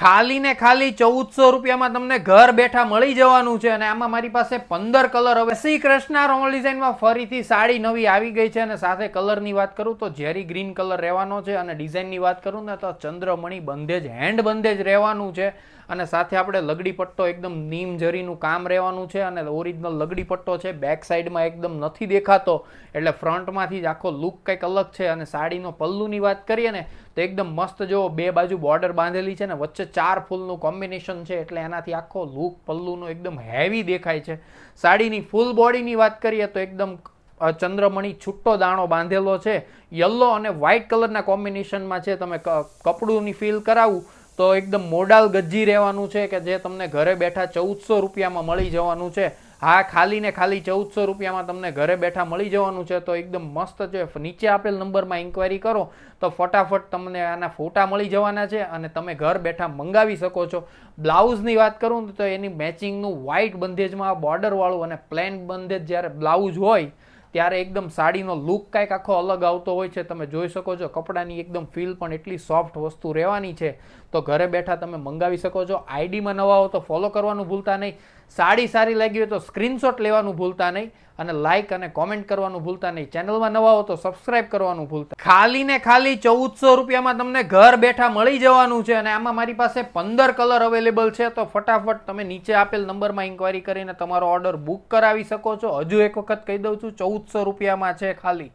ખાલી ને ખાલી ચૌદસો રૂપિયામાં તમને ઘર બેઠા મળી જવાનું છે અને આમાં મારી પાસે પંદર કલર હવે શ્રી કૃષ્ણ રોમલ ડિઝાઇનમાં ફરીથી સાડી નવી આવી ગઈ છે અને સાથે કલરની વાત કરું તો ઝેરી ગ્રીન કલર રહેવાનો છે અને ડિઝાઇનની વાત કરું ને તો ચંદ્રમણી બંધેજ હેન્ડ બંધેજ રહેવાનું છે અને સાથે આપણે લગડી પટ્ટો એકદમ નીમ જરીનું કામ રહેવાનું છે અને ઓરિજિનલ લગડી પટ્ટો છે, બેક સાઈડમાં એકદમ નથી દેખાતો એટલે ફ્રન્ટમાંથી જ આખો લુક કંઈક અલગ છે અને સાડીનો પલ્લુની વાત કરીએ ને તો એકદમ મસ્ત જો બે બાજુ બોર્ડર બાંધેલી છે ને વચ્ચે ચાર ફૂલનું કોમ્બિનેશન છે એટલે એનાથી આખો લુક પલ્લુનો એકદમ હેવી દેખાય છે. સાડીની ફૂલ બોડીની વાત કરીએ તો એકદમ ચંદ્રમણી છૂટો દાણો બાંધેલો છે. યલો અને વ્હાઇટ કલરના કોમ્બિનેશનમાં છે. તમે કપડુંની ફીલ કરાવું તો એકદમ મોડાલ ગજી રહેવાનું છે કે જે તમને ઘરે બેઠા ચૌદસો રૂપિયામાં મળી જવાનું છે. હા, ખાલી ને ખાલી ચૌદસો રૂપિયામાં તમને ઘરે બેઠા મળી જવાનું છે તો એકદમ મસ્ત છે. નીચે આપેલ નંબરમાં ઇન્ક્વાયરી કરો તો ફટાફટ તમને આના ફોટા મળી જવાના છે અને તમે ઘર બેઠા મંગાવી શકો છો. બ્લાઉઝની વાત કરું તો એની મેચિંગનું વ્હાઇટ બંધેજમાં બોર્ડરવાળું અને પ્લેન બંધેજ જ્યારે બ્લાઉઝ હોય ત્યારે એકદમ સાડીનો લુક કાંઈક આખો અલગ આવતો હોય છે. તમે જોઈ શકો છો, કપડાની એકદમ ફીલ પણ એટલી સોફ્ટ વસ્તુ રહેવાની છે. તો ઘરે બેઠા તમે મંગાવી શકો છો. આઈડીમાં નવા હો તો ફોલો કરવાનું ભૂલતા નહીં. સાડી સારી લાગી હોય તો સ્ક્રીનશોટ લેવાનું ભૂલતા નહીં. અને લાઇક અને કોમેન્ટ કરવાનું ભૂલતા નહીં. ચેનલમાં નવા હો તો સબસ્ક્રાઇબ કરવાનું ભૂલતા. ખાલી ને ખાલી ચૌદસો રૂપિયામાં તમને ઘર બેઠા મળી જવાનું છે અને આમાં મારી પાસે પંદર કલર અવેલેબલ છે. તો ફટાફટ તમે નીચે આપેલ નંબરમાં ઇન્ક્વાયરી કરીને તમારો ઓર્ડર બુક કરાવી શકો છો. હજુ એક વખત કહી દઉં છું, ચૌદસો રૂપિયામાં છે ખાલી.